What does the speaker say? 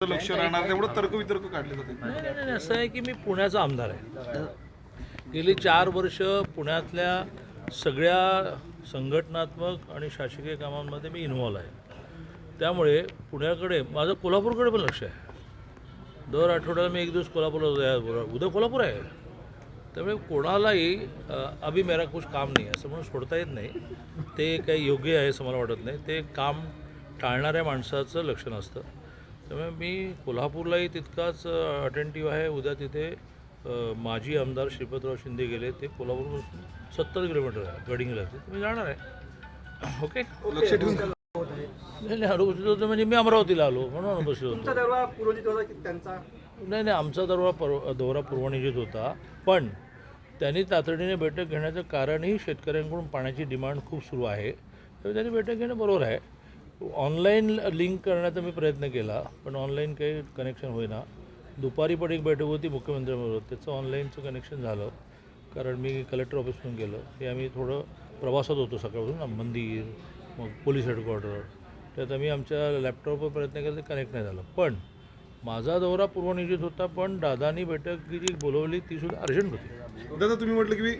लक्ष राहणार तेवढं तर्कवितर्क काढले जाते. नाही नाही नाही असं आहे की मी पुण्याचा आमदार आहे. गेली चार वर्ष पुण्यातल्या सगळ्या संघटनात्मक आणि शासकीय कामांमध्ये मी इन्व्हॉल्व आहे. त्यामुळे पुण्याकडे माझं कोल्हापूरकडे पण लक्ष आहे. दर आठवड्याला मी एक दिवस कोल्हापूरला उद्या कोल्हापूर आहे. त्यामुळे कोणालाही अभि मेरा कुछ काम नाही असं म्हणून सोडता येत नाही. ते काही योग्य आहे असं मला वाटत नाही. ते काम टाळणाऱ्या माणसाचं लक्षण असतं. त्यामुळे मी कोल्हापूरलाही तितकाच अटेंटिव्ह आहे. उद्या तिथे माजी आमदार श्रीपतराव शिंदे गेले. ते कोल्हापूरपासून सत्तर किलोमीटर आहे गडिंगला. ते मी जाणार आहे. ओके? नाही नाही अनुपस्थित होतो. म्हणजे मी अमरावतीला आलो. म्हणून अनुपस्थित होतो. नाही नाही आमचा दौरा पर दौरा पूर्वनियोजित होता. पण त्यांनी तातडीने बैठक घेण्याचं कारणही शेतकऱ्यांकडून पाण्याची डिमांड खूप सुरू आहे. तर त्यांनी बैठक घेणं बरोबर आहे. ऑनलाईन लिंक करण्याचा मी प्रयत्न केला पण ऑनलाईन काही कनेक्शन होईना. दुपारी पण एक बैठक होती मुख्यमंत्र्यांबरोबर. त्याचं ऑनलाईनचं कनेक्शन झालं. कारण मी कलेक्टर ऑफिसमधून गेलो. हे आम्ही थोडं प्रवासात होतो सकाळपासून. मंदिर मग पोलीस हेडक्वार्टर त्यात आम्ही आमच्या लॅपटॉपवर प्रयत्न केला ते कनेक्ट नाही झालं. पण माझा दौरा पूर्वनियोजित होता पण दादानी बैठक जी बोलवली ती सुद्धा अर्जंट होती. दादा तुम्ही म्हटलं की